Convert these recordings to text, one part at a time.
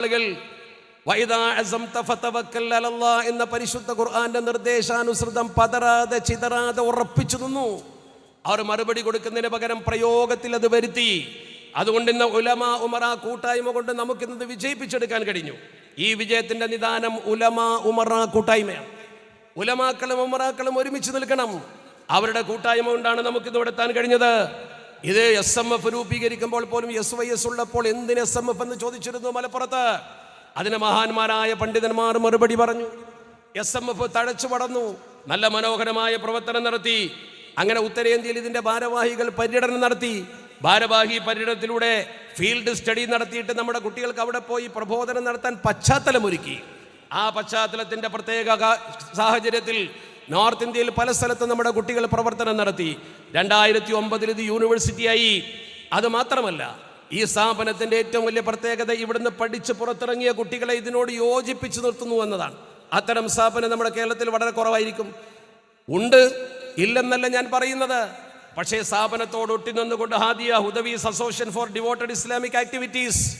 ആളുകൾ എന്ന പരിശുദ്ധ ഖുർആന്റെ നിർദ്ദേശാനുസൃതം പതറാതെ ചിതറാതെ ഉറപ്പിച്ചു നിന്നു. അവർ മറുപടി കൊടുക്കുന്നതിന് പകരം പ്രയോഗത്തിൽ അത് വരുത്തി. അതുകൊണ്ട് ഇന്ന് ഉലമ ഉമറ കൂട്ടായ്മ കൊണ്ട് നമുക്കിന്നത് വിജയിപ്പിച്ചെടുക്കാൻ കഴിഞ്ഞു. ഈ വിജയത്തിന്റെ നിദാനം ഉലമ ഉമറ കൂട്ടായ്മയാണ്. ഉലമാക്കളും ഉമറാക്കളും ഒരുമിച്ച് നിൽക്കണം. അവരുടെ കൂട്ടായ്മ കൊണ്ടാണ് നമുക്കിത് ഇവിടെ എത്താൻ കഴിഞ്ഞത്. ഇത് എസ് എം എഫ് രൂപീകരിക്കുമ്പോൾ പോലും എസ് വൈ എസ് ഉള്ളപ്പോൾ എന്തിന് എസ് എം എഫ് എന്ന് ചോദിച്ചിരുന്നു മലപ്പുറത്ത്? അതിന് മഹാന്മാരായ പണ്ഡിതന്മാർ മറുപടി പറഞ്ഞു. എസ് എം എഫ് തഴച്ചു പടന്നു നല്ല മനോഹരമായ പ്രവർത്തനം നടത്തി. അങ്ങനെ ഉത്തരേന്ത്യയിൽ ഇതിന്റെ ഭാരവാഹികൾ പര്യടനം നടത്തി. ഭാരവാഹി പര്യടനത്തിലൂടെ ഫീൽഡ് സ്റ്റഡി നടത്തിയിട്ട് നമ്മുടെ കുട്ടികൾക്ക് അവിടെ പോയി പ്രബോധനം നടത്താൻ പശ്ചാത്തലമൊരുക്കി. ആ പശ്ചാത്തലത്തിന്റെ പ്രത്യേക സാഹചര്യത്തിൽ നോർത്ത് ഇന്ത്യയിൽ പല സ്ഥലത്തും നമ്മുടെ കുട്ടികൾ പ്രവർത്തനം നടത്തി. രണ്ടായിരത്തി ഒമ്പതിൽ ഇത് യൂണിവേഴ്സിറ്റിയായി. അത് മാത്രമല്ല ഈ സ്ഥാപനത്തിന്റെ ഏറ്റവും വലിയ പ്രത്യേകത ഇവിടുന്ന് പഠിച്ച് പുറത്തിറങ്ങിയ കുട്ടികളെ ഇതിനോട് യോജിപ്പിച്ച് നിർത്തുന്നു എന്നതാണ്. അത്തരം സ്ഥാപനം നമ്മുടെ കേരളത്തിൽ വളരെ കുറവായിരിക്കും. ഉണ്ട് ഇല്ലെന്നല്ല ഞാൻ പറയുന്നത്. പക്ഷേ സ്ഥാപനത്തോട് ഒട്ടി നിന്നുകൊണ്ട് Hadiya Hudawis association for devoted Islamic activities.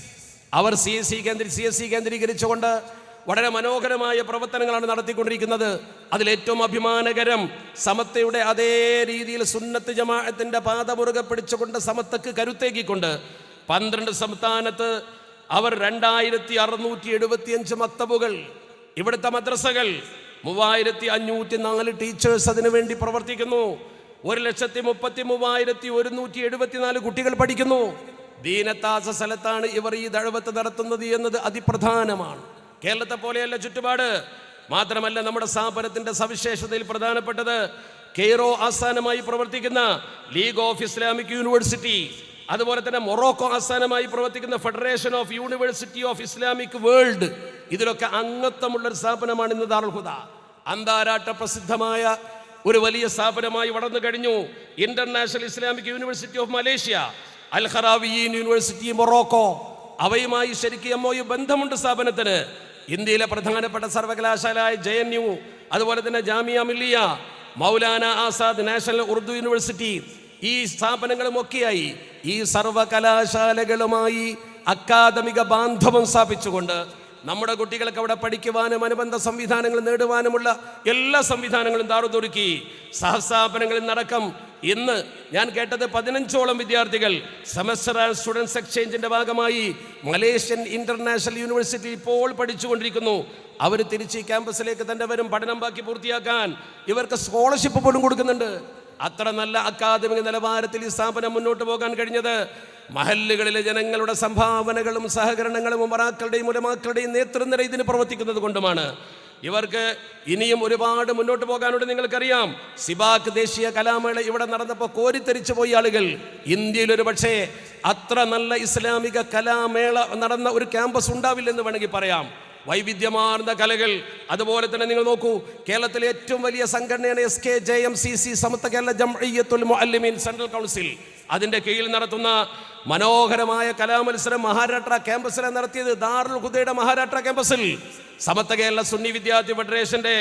Our C S C കേന്ദ്രീ സി എസ് സി കേന്ദ്രീകരിച്ചുകൊണ്ട് വളരെ മനോഹരമായ പ്രവർത്തനങ്ങളാണ് നടത്തിക്കൊണ്ടിരിക്കുന്നത്. അതിലേറ്റവും അഭിമാനകരം സമത്തയുടെ അതേ രീതിയിൽ സുന്നത്ത് ജമാഅത്തിന്റെ പാത മുറുകെ പിടിച്ചുകൊണ്ട് സമത്തക്ക് കരുത്തേക്കിക്കൊണ്ട് പന്ത്രണ്ട് സംസ്ഥാനത്ത് അവർ രണ്ടായിരത്തി അറുന്നൂറ്റി എഴുപത്തിയഞ്ച് മക്തബുകൾ ഇവിടുത്തെ മദ്രസകൾ മൂവായിരത്തി അഞ്ഞൂറ്റി നാല് ടീച്ചേഴ്സ് അതിനു വേണ്ടി പ്രവർത്തിക്കുന്നു. ഒരു ലക്ഷത്തി മുപ്പത്തി മൂവായിരത്തി ഒരുന്നൂറ്റി എഴുപത്തിനാല് കുട്ടികൾ പഠിക്കുന്നു. ദീനത്താസ സ്ഥലത്താണ് ഇവർ ഈ ദഴവത്ത് നടത്തുന്നത് എന്നത് അതിപ്രധാനമാണ്. കേരളത്തെ പോലെയല്ല ചുറ്റുപാട്. മാത്രമല്ല നമ്മുടെ സ്ഥാപനത്തിന്റെ സവിശേഷതയിൽ പ്രധാനപ്പെട്ടത് കെയ്റോ ആസ്ഥാനമായി പ്രവർത്തിക്കുന്ന ലീഗ് ഓഫ് ഇസ്ലാമിക് യൂണിവേഴ്സിറ്റി അതുപോലെ തന്നെ മൊറോക്കോ ആസ്ഥാനമായി പ്രവർത്തിക്കുന്ന federation of university of Islamic world. ഇതിലൊക്കെ അംഗത്വമുള്ള ഒരു സ്ഥാപനമാണ് ഇന്ന് ദാർഹുദ അന്താരാഷ്ട്ര പ്രസിദ്ധമായ ഒരു വലിയ സ്ഥാപനമായി വളർന്നു കഴിഞ്ഞു. International Islamic university of Malaysia Al Qarawiyyin university Morocco. അവയുമായി ശരിക്കും എമ്മോ ബന്ധമുണ്ട് സ്ഥാപനത്തിന്. ഇന്ത്യയിലെ പ്രധാനപ്പെട്ട സർവകലാശാലയായ ജെ എൻ യു അതുപോലെ തന്നെ ജാമിയ മില്ലിയ മൗലാന ആസാദ് നാഷണൽ ഉറുദു യൂണിവേഴ്സിറ്റി ഈ സ്ഥാപനങ്ങളും ഒക്കെയായി ഈ സർവകലാശാലകളുമായി അക്കാദമിക ബാന്ധവം സ്ഥാപിച്ചുകൊണ്ട് നമ്മുടെ കുട്ടികൾക്ക് അവിടെ പഠിക്കുവാനും അനുബന്ധ സംവിധാനങ്ങൾ നേടുവാനുമുള്ള എല്ലാ സംവിധാനങ്ങളും താറുതൊരുക്കി സഹസ്ഥാപനങ്ങളിൽ നടക്കം ഇന്ന് ഞാൻ കേട്ടത് പതിനഞ്ചോളം വിദ്യാർത്ഥികൾ സെമസ്റ്റർ സ്റ്റുഡൻസ് എക്സ്ചേഞ്ചിന്റെ ഭാഗമായി മലേഷ്യൻ ഇന്റർനാഷണൽ യൂണിവേഴ്സിറ്റി ഇപ്പോൾ പഠിച്ചുകൊണ്ടിരിക്കുന്നു. അവർ തിരിച്ച് ക്യാമ്പസിലേക്ക് തന്നെ വരും പഠനം ബാക്കി പൂർത്തിയാക്കാൻ ഇവർക്ക് സ്കോളർഷിപ്പ് പോലും കൊടുക്കുന്നുണ്ട്. അത്ര നല്ല അക്കാദമിക നിലവാരത്തിൽ ഈ സ്ഥാപനം മുന്നോട്ട് പോകാൻ കഴിഞ്ഞത്. മഹല്ലുകളിലെ ജനങ്ങളുടെ സംഭാവനകളും സഹകരണങ്ങളും ഉമറാക്കളുടെയും ഉലമാക്കളുടെയും നേതൃനിര ഇതിന് പ്രവർത്തിക്കുന്നത് കൊണ്ടുമാണ്. ഇവർക്ക് ഇനിയും ഒരുപാട് മുന്നോട്ട് പോകാനുണ്ട് നിങ്ങൾക്കറിയാം. സിബാക്ക് ദേശീയ കലാമേള ഇവിടെ നടന്നപ്പോൾ കോരിത്തെരിച്ചു പോയി ആളുകൾ. ഇന്ത്യയിൽ ഒരു പക്ഷേ അത്ര നല്ല ഇസ്ലാമിക കലാമേള നടന്ന ഒരു ക്യാമ്പസ് ഉണ്ടാവില്ലെന്ന് വേണമെങ്കിൽ പറയാം. വൈവിധ്യമാർന്ന കലകൾ. അതുപോലെ തന്നെ നിങ്ങൾ നോക്കൂ കേരളത്തിലെ ഏറ്റവും വലിയ സംഘടനയാണ് S K J M C C Samastha Kerala Jamiyyathul Muallimeen central council. അതിന്റെ കീഴിൽ നടത്തുന്ന മനോഹരമായ കലാമത്സരം മഹാരാഷ്ട്ര ക്യാമ്പസിൽ നടത്തിയത്. ദാറുൽ ഹുദയുടെ മഹാരാഷ്ട്ര ക്യാമ്പസിൽ. സമത്ത കേരള സുന്നി വിദ്യാർത്ഥി ഫെഡറേഷന്റെ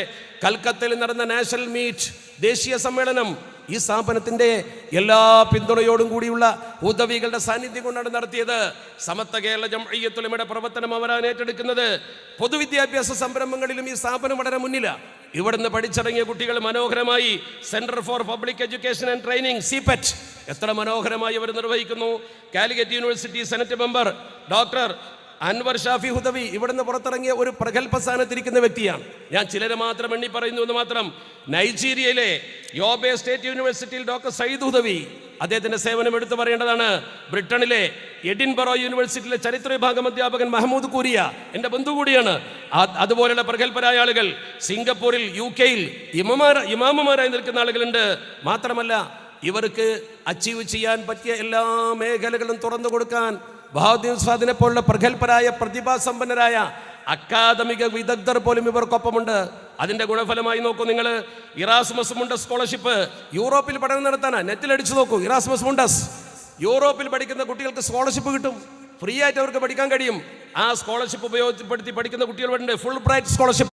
കൽക്കത്തയിൽ നടന്ന നാഷണൽ മീറ്റ് ദേശീയ സമ്മേളനം ഈ സ്ഥാപനത്തിന്റെ എല്ലാ പിന്തുണയോടും കൂടിയുള്ള ഉദവികളുടെ സാന്നിധ്യം കൊണ്ടാണ് നടത്തിയത്. സമത്ത കേരള ജംഅയ്യത്തുലമയുടെ പ്രവർത്തനം അവരാണ് ഏറ്റെടുക്കുന്നത്. പൊതുവിദ്യാഭ്യാസ സംരംഭങ്ങളിലും ഈ സ്ഥാപനം വളരെ മുന്നിലാണ് ഇവിടുന്ന് പഠിച്ചിറങ്ങിയ കുട്ടികൾ മനോഹരമായി centre for public education and training CPET എത്ര മനോഹരമായി അവർ നിർവഹിക്കുന്നു. Calicut university senate member doctor Anwar Shafi Hudawi ഇവിടുന്ന് പുറത്തിറങ്ങിയ ഒരു പ്രഗത്ഭ സ്ഥാനത്തിരിക്കുന്ന വ്യക്തിയാണ്. ഞാൻ ചിലരെ മാത്രം എണ്ണി പറയുന്നു എന്ന് മാത്രം. നൈജീരിയയിലെ യോബെ സ്റ്റേറ്റ് യൂണിവേഴ്സിറ്റിയിൽ ഡോക്ടർ സയ്യിദ് ഹുദവി അദ്ദേഹത്തിന്റെ സേവനം എടുത്തു പറയേണ്ടതാണ്. ബ്രിട്ടനിലെ എഡിൻബറോ യൂണിവേഴ്സിറ്റിയിലെ ചരിത്ര വിഭാഗം അധ്യാപകൻ മഹമ്മൂദ് കൂരിയ എന്റെ ബന്ധു കൂടിയാണ്. അതുപോലെയുള്ള പ്രഗത്ഭരായ ആളുകൾ സിംഗപ്പൂരിൽ യു കെയിൽ ഇമമാർ ഇമാമുമാരായി നിൽക്കുന്ന ആളുകളുണ്ട്. മാത്രമല്ല ഇവർക്ക് അച്ചീവ് ചെയ്യാൻ പറ്റിയ എല്ലാ മേഖലകളും തുറന്നു കൊടുക്കാൻ ബഹാദുദ്ദീൻ സ്വാദിനെ പോലുള്ള പ്രഗത്ഭരായ പ്രതിഭാസമ്പന്നരായ അക്കാദമിക വിദഗ്ധർ പോലും ഇവർക്കൊപ്പമുണ്ട്. അതിന്റെ ഗുണഫലമായി നോക്കൂ നിങ്ങൾ ഇറാസ്മസ് മുണ്ടസ് സ്കോളർഷിപ്പ് യൂറോപ്പിൽ പഠനം നടത്താനാ. നെറ്റിലടിച്ചു നോക്കൂ. Erasmus Mundus. യൂറോപ്പിൽ പഠിക്കുന്ന കുട്ടികൾക്ക് സ്കോളർഷിപ്പ് കിട്ടും. ഫ്രീ ആയിട്ട് അവർക്ക് പഠിക്കാൻ കഴിയും. ആ സ്കോളർഷിപ്പ് ഉപയോഗപ്പെടുത്തി പഠിക്കുന്ന കുട്ടികളുണ്ട് ഫുൾ ബ്രൈറ്റ് സ്കോളർഷിപ്പ്.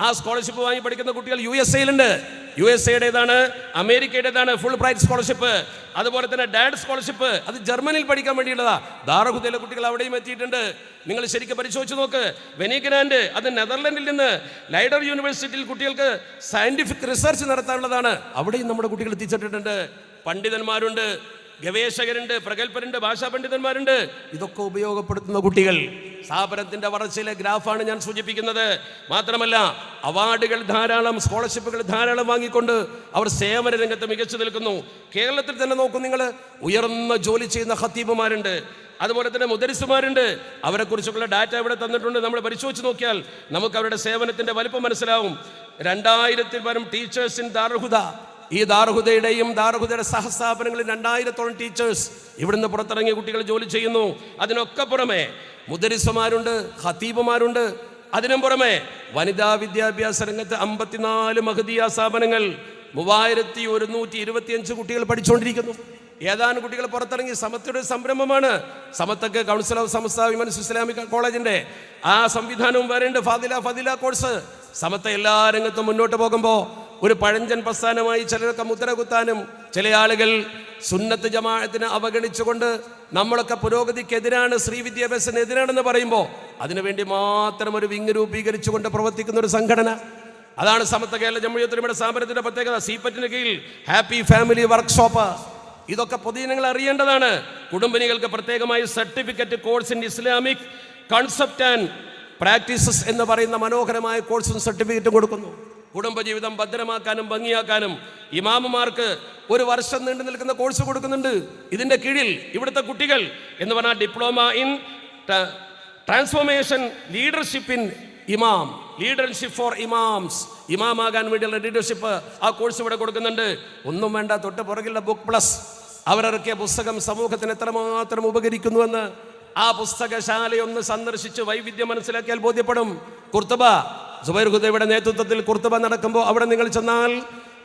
ആ സ്കോളർഷിപ്പ് വാങ്ങി പഠിക്കുന്ന കുട്ടികൾ യു എസ് എയിലുണ്ട്. യു എസ് എയുടേതാണ് അമേരിക്കയുടേതാണ് ഫുൾ ബ്രൈറ്റ് സ്കോളർഷിപ്പ് അതുപോലെ തന്നെ ഡാഡ് സ്കോളർഷിപ്പ് അത് ജർമ്മനിയിൽ പഠിക്കാൻ വേണ്ടിയുള്ളതാ. ധാരഹുദയിലെ കുട്ടികൾ അവിടെയും എത്തിയിട്ടുണ്ട്. നിങ്ങൾ ശരിക്കും പരിശോധിച്ച് നോക്ക്. വെനീഗ്രാൻഡ് അത് നെതർലൻഡിൽ നിന്ന് ലൈഡർ യൂണിവേഴ്സിറ്റിയിൽ കുട്ടികൾക്ക് സയന്റിഫിക് റിസർച്ച് നടത്താനുള്ളതാണ്. അവിടെയും നമ്മുടെ കുട്ടികൾ എത്തിച്ചിട്ടുണ്ട്. പണ്ഡിതന്മാരുണ്ട്. ഗവേഷകരുണ്ട് പ്രഗത്ഭരുണ്ട് ഭാഷാ പണ്ഡിതന്മാരുണ്ട്. ഇതൊക്കെ ഉപയോഗപ്പെടുത്തുന്ന കുട്ടികൾ. സ്ഥാപനത്തിന്റെ വളർച്ചയിലെ ഗ്രാഫാണ് ഞാൻ സൂചിപ്പിക്കുന്നത്. മാത്രമല്ല അവാർഡുകൾ ധാരാളം സ്കോളർഷിപ്പുകൾ ധാരാളം വാങ്ങിക്കൊണ്ട് അവർ സേവന രംഗത്ത് മികച്ചു നിൽക്കുന്നു. കേരളത്തിൽ തന്നെ നോക്കും നിങ്ങൾ ഉയർന്ന ജോലി ചെയ്യുന്ന ഹത്തീബുമാരുണ്ട് അതുപോലെ തന്നെ മുദരിസുമാരുണ്ട്. അവരെക്കുറിച്ചുള്ള ഡാറ്റ ഇവിടെ തന്നിട്ടുണ്ട്. നമ്മൾ പരിശോധിച്ച് നോക്കിയാൽ നമുക്ക് അവരുടെ സേവനത്തിന്റെ വലുപ്പം മനസ്സിലാവും. രണ്ടായിരത്തിൽ വരും ടീച്ചേഴ്സ് ഇൻ ദാർഹുദ ഈ ദാർഹുദയുടെയും ദാർഹുദയുടെ സഹസ്ഥാപനങ്ങളിൽ രണ്ടായിരത്തോളം ടീച്ചേഴ്സ് ഇവിടുന്ന് പുറത്തിറങ്ങിയ കുട്ടികൾ ജോലി ചെയ്യുന്നു. അതിനൊക്കെ പുറമെ മുദരിസമാരുണ്ട് ഖത്തീബുമാരുണ്ട് അതിനും പുറമെ വനിതാ വിദ്യാഭ്യാസ രംഗത്ത് അമ്പത്തിനാല് മഹദീയ സ്ഥാപനങ്ങൾ മൂവായിരത്തി ഒരുന്നൂറ്റി ഇരുപത്തിയഞ്ച് കുട്ടികൾ പഠിച്ചുകൊണ്ടിരിക്കുന്നു ഏതാനും കുട്ടികൾ പുറത്തിറങ്ങി സമത്തയുടെ സംരംഭമാണ്. സമത്തൊക്കെ council of Samastha women's Islamic കോളേജിന്റെ ആ സംവിധാനവും വരേണ്ട ഫാദില ഫദില കോഴ്സ് സമത്ത എല്ലാ രംഗത്തും മുന്നോട്ട് പോകുമ്പോൾ ഒരു പഴഞ്ചൻ പ്രസ്ഥാനമായി ചിലരൊക്കെ മുദ്ര കുത്താനും ചില ആളുകൾ സുന്നത്ത് ജമാഅത്തിനെ അവഗണിച്ചുകൊണ്ട് നമ്മളൊക്കെ പുരോഗതിക്കെതിരാണ് സ്ത്രീ വിദ്യാഭ്യാസത്തിന് എതിരാണെന്ന് പറയുമ്പോൾ അതിനുവേണ്ടി മാത്രം ഒരു വിങ് രൂപീകരിച്ചുകൊണ്ട് പ്രവർത്തിക്കുന്ന ഒരു സംഘടന. അതാണ് സമത്വ കേരള ജമ്മിയത്തിനുടെ സ്ഥാപനത്തിന്റെ പ്രത്യേകത. സീപ്പറ്റിന് കീഴിൽ ഹാപ്പി ഫാമിലി വർക്ക്ഷോപ്പ്. ഇതൊക്കെ പൊതുജനങ്ങൾ അറിയേണ്ടതാണ്. കുടുംബിനികൾക്ക് പ്രത്യേകമായി certificate course in Islamic concept and practices എന്ന് പറയുന്ന മനോഹരമായ കോഴ്സും സർട്ടിഫിക്കറ്റും കൊടുക്കുന്നു. കുടുംബജീവിതം ഭദ്രമാക്കാനും ഭംഗിയാക്കാനും ഇമാമുമാർക്ക് ഒരു വർഷം നീണ്ടു നിൽക്കുന്ന കോഴ്സ് കൊടുക്കുന്നുണ്ട്. ഇതിന്റെ കീഴിൽ ഇവിടുത്തെ കുട്ടികൾ എന്ന് പറഞ്ഞാൽ diploma in transformation leadership in imam leadership for imams. ഇമാമാകാൻ വേണ്ടിയുള്ള ലീഡർഷിപ്പ് ആ കോഴ്സ് ഇവിടെ കൊടുക്കുന്നുണ്ട്. ഒന്നും വേണ്ട തൊട്ട് പുറകിലുള്ള ബുക്ക് പ്ലസ്. അവരിറക്കിയ പുസ്തകം സമൂഹത്തിന് എത്രമാത്രം ഉപകരിക്കുന്നുവെന്ന് ആ പുസ്തകശാലയൊന്ന് സന്ദർശിച്ച് വൈവിധ്യം മനസ്സിലാക്കിയാൽ ബോധ്യപ്പെടും. കുർത്തബ സുബൈർ ഹുദൈബയുടെ നേതൃത്വത്തിൽ കുർത്തുബ നടക്കുമ്പോൾ അവിടെ നിങ്ങൾ ചെന്നാൽ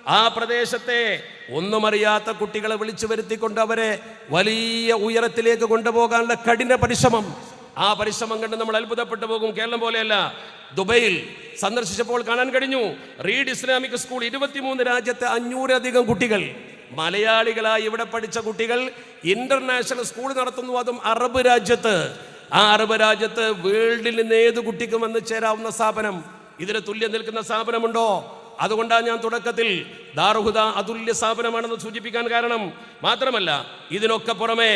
ആ പ്രദേശത്തെ ഒന്നും അറിയാത്ത കുട്ടികളെ വിളിച്ചു വരുത്തിക്കൊണ്ട് അവരെ വലിയ ഉയരത്തിലേക്ക് കൊണ്ടുപോകാനുള്ള കഠിന പരിശ്രമം. ആ പരിശ്രമം കണ്ട് നമ്മൾ അത്ഭുതപ്പെട്ടു പോകും. കേരളം പോലെയല്ല. ദുബൈയിൽ സന്ദർശിച്ചപ്പോൾ കാണാൻ കഴിഞ്ഞു. റീഡ് ഇസ്ലാമിക് സ്കൂൾ ഇരുപത്തിമൂന്ന് രാജ്യത്തെ അഞ്ഞൂറധികം കുട്ടികൾ. മലയാളികളായി ഇവിടെ പഠിച്ച കുട്ടികൾ ഇന്റർനാഷണൽ സ്കൂൾ നടത്തുന്നു. അതും അറബ് രാജ്യത്ത്. ആ അറബ് രാജ്യത്ത് വേൾഡിൽ നിന്ന് ഏത് കുട്ടിക്കും വന്ന് ചേരാവുന്ന സ്ഥാപനം? ഇതിന് തുല്യം നിൽക്കുന്ന സ്ഥാപനമുണ്ടോ? അതുകൊണ്ടാണ് ഞാൻ തുടക്കത്തിൽ ദാർഹുദ അതുല്യ സ്ഥാപനമാണെന്ന് സൂചിപ്പിക്കാൻ കാരണം. മാത്രമല്ല ഇതിനൊക്കെ പുറമെ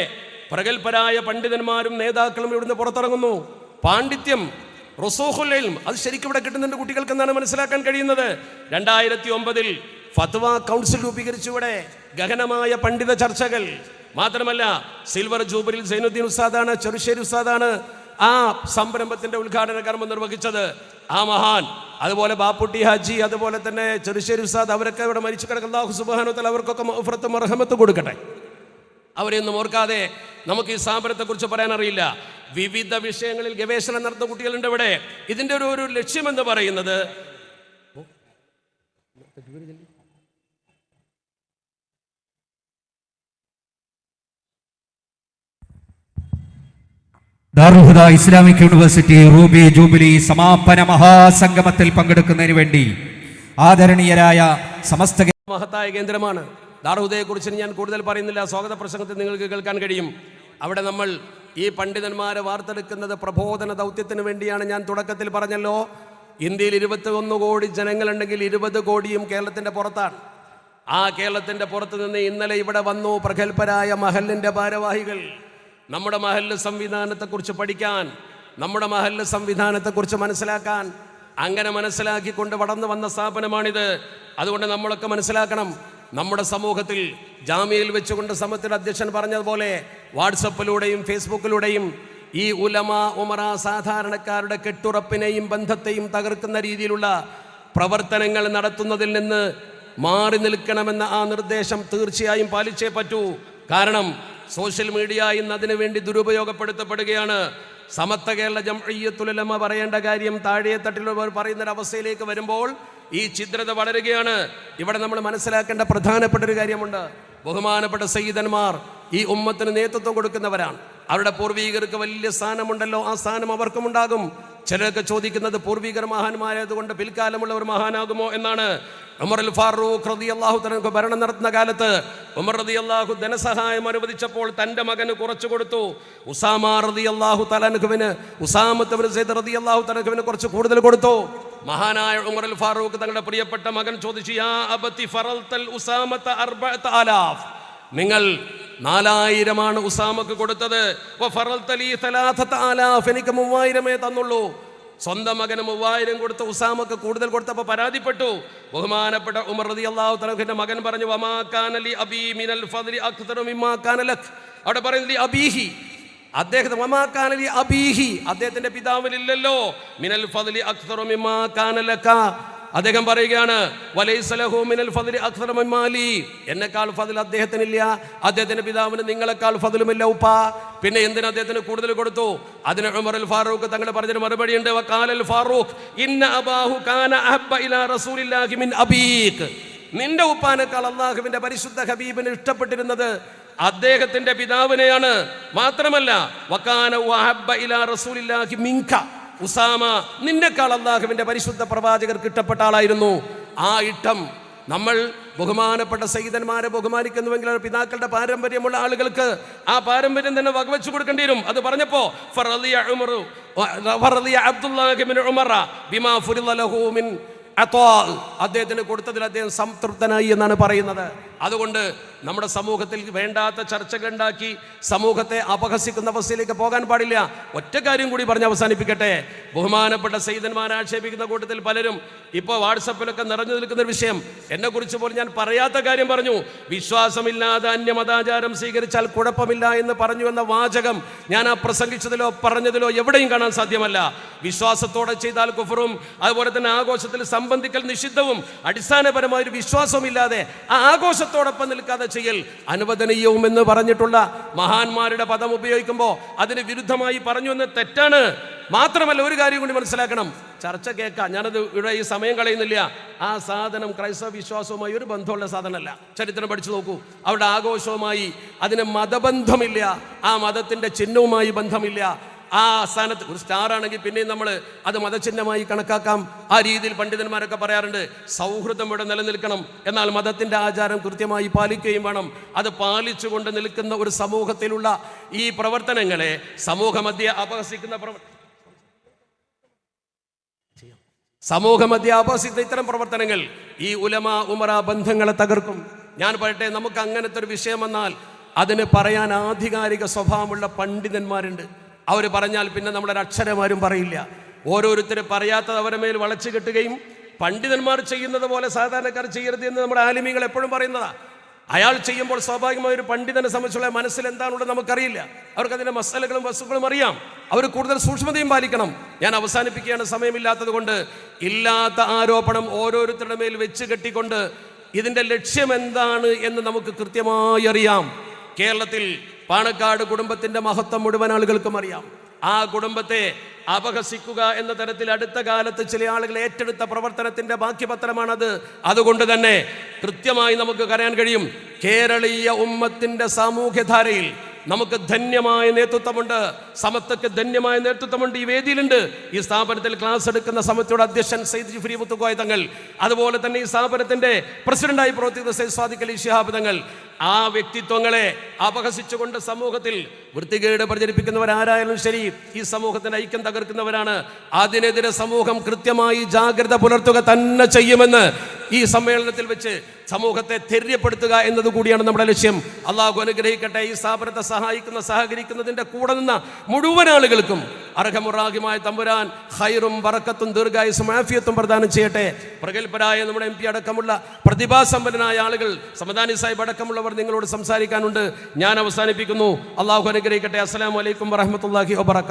പ്രഗത്ഭരായ പണ്ഡിതന്മാരും നേതാക്കളും ഇവിടുന്ന് പുറത്തിറങ്ങുന്നു. പാണ്ഡിത്യം റൊസോഹുൽ അത് ശരിക്കും ഇവിടെ കിട്ടുന്നുണ്ട് കുട്ടികൾക്ക് എന്നാണ് മനസ്സിലാക്കാൻ കഴിയുന്നത്. രണ്ടായിരത്തി ഒമ്പതിൽ ഫത്വ കൗൺസിൽ രൂപീകരിച്ചു ഇവിടെ ഗഹനമായ പണ്ഡിത ചർച്ചകൾ. മാത്രമല്ല സിൽവർ ജൂബിലിൽ സൈനുദ്ദീൻ ഉസ്താദാണ് ചെറുശ്ശേരി ഉസ്താദാണ് ആ സംരംഭത്തിന്റെ ഉദ്ഘാടന കർമ്മം നിർവഹിച്ചത് ആ മഹാൻ. അതുപോലെ ബാപ്പുട്ടി ഹാജി അതുപോലെ തന്നെ ചെറുശ്ശേരി ഉസ്താദ് അവരൊക്കെ ഇവിടെ മരിച്ചു കിടക്കുന്ന സുബ്ഹാനഹു അവർക്കൊക്കെ മഹ്ഫറത്തും അർഹമത്തും കൊടുക്കട്ടെ. അവരെയൊന്നും ഓർക്കാതെ നമുക്ക് ഈ സ്ഥാപനത്തെക്കുറിച്ച് പറയാൻ അറിയില്ല. വിവിധ വിഷയങ്ങളിൽ ഗവേഷണം നടത്തുന്ന കുട്ടികളുണ്ട് ഇവിടെ. ഇതിന്റെ ഒരു ഒരു ലക്ഷ്യമെന്ന് പറയുന്നത് Darul Huda Islamic university ruby jubilee സമാപന മഹാസംഗമത്തിൽ പങ്കെടുക്കുന്നതിന് വേണ്ടി ആദരണീയരായ സമസ്ത മഹത്തായ കേന്ദ്രമാണ്. ദാർഹുദയെക്കുറിച്ച് ഞാൻ കൂടുതൽ പറയുന്നില്ല. സ്വാഗത പ്രസംഗത്തിൽ നിങ്ങൾക്ക് കേൾക്കാൻ കഴിയും. അവിടെ നമ്മൾ ഈ പണ്ഡിതന്മാരെ വാർത്തെടുക്കുന്നത് പ്രബോധന ദൗത്യത്തിന് വേണ്ടിയാണ് ഞാൻ തുടക്കത്തിൽ പറഞ്ഞല്ലോ. ഇന്ത്യയിൽ ഇരുപത്തി ഒന്ന് കോടി ജനങ്ങളുണ്ടെങ്കിൽ ഇരുപത് കോടിയും കേരളത്തിന്റെ പുറത്താണ്. ആ കേരളത്തിന്റെ പുറത്ത് നിന്ന് ഇന്നലെ ഇവിടെ വന്നു പ്രഗത്ഭരായ മഹലിന്റെ ഭാരവാഹികൾ. നമ്മുടെ മഹല്ല് സംവിധാനത്തെക്കുറിച്ച് പഠിക്കാൻ നമ്മുടെ മഹല്ല് സംവിധാനത്തെക്കുറിച്ച് മനസ്സിലാക്കാൻ അങ്ങനെ മനസ്സിലാക്കിക്കൊണ്ട് വളർന്നു വന്ന സ്ഥാപനമാണിത്. അതുകൊണ്ട് നമ്മളൊക്കെ മനസ്സിലാക്കണം നമ്മുടെ സമൂഹത്തിൽ ജാമ്യയിൽ വെച്ചുകൊണ്ട് സമത്തിന്റെ അധ്യക്ഷൻ പറഞ്ഞതുപോലെ വാട്സപ്പിലൂടെയും ഫേസ്ബുക്കിലൂടെയും ഈ ഉലമ ഉമറ സാധാരണക്കാരുടെ കെട്ടുറപ്പിനെയും ബന്ധത്തെയും തകർക്കുന്ന രീതിയിലുള്ള പ്രവർത്തനങ്ങൾ നടത്തുന്നതിൽ നിന്ന് മാറി നിൽക്കണമെന്ന ആ നിർദ്ദേശം തീർച്ചയായും പാലിച്ചേ പറ്റൂ. കാരണം സോഷ്യൽ മീഡിയ ഇന്ന് അതിനു വേണ്ടി ദുരുപയോഗപ്പെടുത്തപ്പെടുകയാണ്. സമത്വ കേരള ജംഇയ്യത്തുലമ പറയേണ്ട കാര്യം താഴെ തട്ടിലുള്ളവർ പറയുന്നൊരവസ്ഥയിലേക്ക് വരുമ്പോൾ ഈ ചിത്രത വളരുകയാണ്. ഇവിടെ നമ്മൾ മനസ്സിലാക്കേണ്ട പ്രധാനപ്പെട്ട ഒരു കാര്യമുണ്ട്. ബഹുമാനപ്പെട്ട സയ്യിദന്മാർ ഈ ഉമ്മത്തിന് നേതൃത്വം കൊടുക്കുന്നവരാണ്. അവരുടെ പൂർവീകർക്ക് വലിയ സ്ഥാനമുണ്ടല്ലോ. ആ സ്ഥാനം അവർക്കും ഉണ്ടാകും. ചിലരൊക്കെ ചോദിക്കുന്നത് പൂർവികർ മഹാന്മാരായതുകൊണ്ട് പിൽക്കാലമുള്ളവർ മഹാനാകുമോ എന്നാണ്. ഉമർ അൽ ഫാറൂഖ് റതി അള്ളാഹു തനക്ക് ഭരണം നടത്തുന്ന കാലത്ത് ഉമർ റതി അള്ളാഹു ധനസഹായം അനുവദിച്ചപ്പോൾ തന്റെ മകന് കുറച്ചു കൊടുത്തു. ഉസാമ റതി അള്ളാഹു തലനുഖുവിന് ഉസാമത്ത് സെയ്ദ് റതി അള്ളാഹു തനഖുവിന് കുറച്ച് കൂടുതൽ കൊടുത്തു. മഹാനായ ഉമർ അൽ ഫാറൂഖ് തങ്ങളുടെ പ്രിയപ്പെട്ട മകൻ ചോദിച്ചു ഉസാമത്ത അർബഅത ആലാഫ്? നിങ്ങൾ നാലായിരമാണ് ഉസാമക്ക് കൊടുത്തത്. എനിക്ക് മൂവായിരമേ തന്നുള്ളൂ. സ്വന്തം മകന് മൂവായിരം കൊടുത്ത ഉസാമക്ക് കൂടുതൽ കൊടുത്തപ്പോൾ പരാതിപ്പെട്ടു. ബഹുമാനപ്പെട്ട ഉമർ റതി അള്ളാഹു തലഖിന്റെ മകൻ പറഞ്ഞു വമാക്കാനലി മിനൽ അവിടെ പറയുന്നത് അബീഹി. അദ്ദേഹത്തെ വമാക്കാനലി കാനലി അബീഹി. അദ്ദേഹത്തിന്റെ പിതാവിലില്ലല്ലോ. മിനൽ ഫദ്ലി അക്തറു മിമ്മാ കാന ലക. അദ്ദേഹം പറയുകയാണ് എന്നെക്കാൾ ഫതിൽ അദ്ദേഹത്തിനില്ല. അദ്ദേഹത്തിന്റെ പിതാവിന് നിങ്ങളെക്കാൾ ഫതിലുമില്ല ഉപ്പ. പിന്നെ എന്തിനു അദ്ദേഹത്തിന് കൂടുതൽ കൊടുത്തു? അതിന് ഉമർ അൽ ഫാറൂഖ് തങ്ങൾ പറഞ്ഞൊരു മറുപടി ഉണ്ട് ഫാറൂഖ് ഇന്ന അബാഹു കാന അഹബ്ബ ഇലാ റസൂലില്ലാഹി മിൻ നിന്റെ ഉപ്പാനേക്കാൾ അള്ളാഹുവിന്റെ പരിശുദ്ധ ഹബീബിന് ഇഷ്ടപ്പെട്ടിരുന്നത് അദ്ദേഹത്തിന്റെ പിതാവിനെയാണ്. മാത്രമല്ല വക്കാന ഇലാ റസൂലില്ലാഹി ഉസാമ നിന്നെക്കാൾ അള്ളാഹുവിന്റെ പരിശുദ്ധ പ്രവാചകർക്ക് ഇഷ്ടപ്പെട്ട ആളായിരുന്നു. ആ ഇഷ്ടം നമ്മൾ ബഹുമാനപ്പെട്ട സയ്യിദന്മാരെ ബഹുമാനിക്കുന്നുവെങ്കിൽ പിതാക്കളുടെ പാരമ്പര്യമുള്ള ആളുകൾക്ക് ആ പാരമ്പര്യം തന്നെ വകവെച്ചു കൊടുക്കേണ്ടി വരും. അത് പറഞ്ഞപ്പോ അദ്ദേഹത്തിന് കൊടുത്തതിൽ അദ്ദേഹം സംതൃപ്തനായി എന്നാണ് പറയുന്നത്. അതുകൊണ്ട് നമ്മുടെ സമൂഹത്തിൽ വേണ്ടാത്ത ചർച്ചകൾ ഉണ്ടാക്കി സമൂഹത്തെ അപഹസിക്കുന്ന അവസ്ഥയിലേക്ക് പോകാൻ പാടില്ല. ഒറ്റ കാര്യം കൂടി പറഞ്ഞ് അവസാനിപ്പിക്കട്ടെ. ബഹുമാനപ്പെട്ട സൈതന്മാരെ ആക്ഷേപിക്കുന്ന കൂട്ടത്തിൽ പലരും ഇപ്പോൾ വാട്സപ്പിലൊക്കെ നിറഞ്ഞു നിൽക്കുന്ന വിഷയം. എന്നെ കുറിച്ച് പോലും ഞാൻ പറയാത്ത കാര്യം പറഞ്ഞു. വിശ്വാസമില്ലാതെ അന്യമതാചാരം സ്വീകരിച്ചാൽ കുഴപ്പമില്ല എന്ന് പറഞ്ഞു എന്ന വാചകം ഞാൻ ആ പ്രസംഗിച്ചതിലോ പറഞ്ഞതിലോ എവിടെയും കാണാൻ സാധ്യമല്ല. വിശ്വാസത്തോടെ ചെയ്താൽ കുഫറും അതുപോലെ തന്നെ ആഘോഷത്തിൽ സംബന്ധിക്കൽ നിഷിദ്ധവും അടിസ്ഥാനപരമായ ഒരു വിശ്വാസമില്ലാതെ ആ ആഘോഷത്തോടൊപ്പം നിൽക്കാതെ ചെയ്യൽ അനുവദനീയവും എന്ന് പറഞ്ഞിട്ടുള്ള മഹാന്മാരുടെ പദം ഉപയോഗിക്കുമ്പോൾ അതിന് വിരുദ്ധമായി പറഞ്ഞു എന്ന് തെറ്റാണ്. മാത്രമല്ല ഒരു കാര്യം കൂടി മനസ്സിലാക്കണം. ചർച്ച കേൾക്കാം. ഞാനത് ഇവിടെ ഈ സമയം കളയുന്നില്ല. ആ സാധനം ക്രൈസ്തവ വിശ്വാസവുമായി ഒരു ബന്ധമുള്ള സാധനമല്ല. ചരിത്രം പഠിച്ചു നോക്കൂ. അവിടെ ആഘോഷവുമായി അതിന് മതബന്ധമില്ല. ആ മതത്തിന്റെ ചിഹ്നവുമായി ബന്ധമില്ല. ആ സ്ഥാനത്ത് ഒരു സ്റ്റാർ ആണെങ്കിൽ പിന്നെയും നമ്മൾ അത് മതചിഹ്നമായി കണക്കാക്കാം. ആ രീതിയിൽ പണ്ഡിതന്മാരൊക്കെ പറയാറുണ്ട് സൗഹൃദം ഇവിടെ നിലനിൽക്കണം. എന്നാൽ മതത്തിന്റെ ആചാരം കൃത്യമായി പാലിക്കുകയും വേണം. അത് പാലിച്ചുകൊണ്ട് നിൽക്കുന്ന ഒരു സമൂഹത്തിലുള്ള ഈ പ്രവർത്തനങ്ങളെ സമൂഹമധ്യ അപഹസിക്കുന്ന പ്രവർ സമൂഹമധ്യ അപഹസിക്കുന്ന ഇത്തരം പ്രവർത്തനങ്ങൾ ഈ ഉലമ ഉമറ ബന്ധങ്ങളെ തകർക്കും. ഞാൻ പറയട്ടെ നമുക്ക് അങ്ങനത്തെ ഒരു വിഷയം വന്നാൽ അതിന് പറയാൻ ആധികാരിക സ്വഭാവമുള്ള പണ്ഡിതന്മാരുണ്ട്. അവർ പറഞ്ഞാൽ പിന്നെ നമ്മുടെ അക്ഷരമാരും പറയില്ല. ഓരോരുത്തരെ പറയാത്തത് അവരുടെ മേൽ വളച്ചു കെട്ടുകയും പണ്ഡിതന്മാർ ചെയ്യുന്നത് പോലെ സാധാരണക്കാർ ചെയ്യരുത് എന്ന് നമ്മുടെ ആലിമികൾ എപ്പോഴും പറയുന്നതാ. അയാൾ ചെയ്യുമ്പോൾ സ്വാഭാവികമായ ഒരു പണ്ഡിതനെ സംബന്ധിച്ചുള്ള മനസ്സിൽ എന്താണുള്ളത് നമുക്കറിയില്ല. അവർക്ക് അതിന്റെ മസാലകളും വസ്തുക്കളും അറിയാം. അവർ കൂടുതൽ സൂക്ഷ്മതയും പാലിക്കണം. ഞാൻ അവസാനിപ്പിക്കുകയാണ് സമയമില്ലാത്തത് കൊണ്ട് ഇല്ലാത്ത ആരോപണം ഓരോരുത്തരുടെ മേൽ വെച്ച് കെട്ടിക്കൊണ്ട് ഇതിന്റെ ലക്ഷ്യം എന്താണ് എന്ന് നമുക്ക് കൃത്യമായി അറിയാം. കേരളത്തിൽ പാണക്കാട് കുടുംബത്തിന്റെ മഹത്വം മുഴുവൻ ആളുകൾക്കും അറിയാം. ആ കുടുംബത്തെ അപഹസിക്കുക എന്ന തരത്തിൽ അടുത്ത കാലത്ത് ചില ആളുകൾ ഏറ്റെടുത്ത പ്രവർത്തനത്തിന്റെ ബാക്കിപത്രമാണത്. അതുകൊണ്ട് തന്നെ കൃത്യമായി നമുക്ക് കരയാൻ കഴിയും കേരളീയ ഉമ്മത്തിന്റെ സാമൂഹ്യധാരയിൽ നമുക്ക് ധന്യമായ നേതൃത്വമുണ്ട്. സമത്വക്ക് ധന്യമായ നേതൃത്വമുണ്ട്. ഈ വേദിയിലുണ്ട്. ഈ സ്ഥാപനത്തിൽ ക്ലാസ് എടുക്കുന്ന സമത്വയുടെ അധ്യക്ഷൻ സയ്യിദ് ജിഫ്രി മുത്തുക്കോയ തങ്ങൾ. അതുപോലെ തന്നെ ഈ സ്ഥാപനത്തിന്റെ പ്രസിഡന്റായി പ്രവർത്തിക്കുന്ന സയ്യിദ് സ്വാദിഖ് അലി ശിഹാബ് തങ്ങൾ. ആ വ്യക്തിത്വങ്ങളെ അപഹസിച്ചുകൊണ്ട് സമൂഹത്തിൽ വൃത്തികേട് പ്രചരിപ്പിക്കുന്നവരാരായാലും ശരി ഈ സമൂഹത്തിന്റെ ഐക്യം തകർക്കുന്നവരാണ്. അതിനെതിരെ സമൂഹം കൃത്യമായി ജാഗ്രത പുലർത്തുക തന്നെ ചെയ്യുമെന്ന് ഈ സമ്മേളനത്തിൽ വെച്ച് സമൂഹത്തെ ധൈര്യപ്പെടുത്തുക എന്നത് കൂടിയാണ് നമ്മുടെ ലക്ഷ്യം. അള്ളാഹു അനുഗ്രഹിക്കട്ടെ. ഈ സ്ഥാപനത്തെ സഹായിക്കുന്ന സഹകരിക്കുന്നതിന്റെ കൂടെ നിന്ന മുഴുവൻ ആളുകൾക്കും അർഹമുറാഹിമായ തമ്പുരാൻ ഹൈറും വറക്കത്തും ദീർഘായുസും ആഫിയത്തും പ്രദാനം ചെയ്യട്ടെ. പ്രഗത്ഭരായ നമ്മുടെ എം പി അടക്കമുള്ള പ്രതിഭാസമ്പന്നനായ ആളുകൾ സമദാനി സാഹിബ് അടക്കമുള്ളവർ നിങ്ങളോട് സംസാരിക്കാനുണ്ട്. ഞാൻ അവസാനിപ്പിക്കുന്നു. അള്ളാഹു അനുഗ്രഹിക്കട്ടെ. അസ്സലാമു അലൈക്കും വറഹമത്തല്ലാഹി വബറകാത്ത്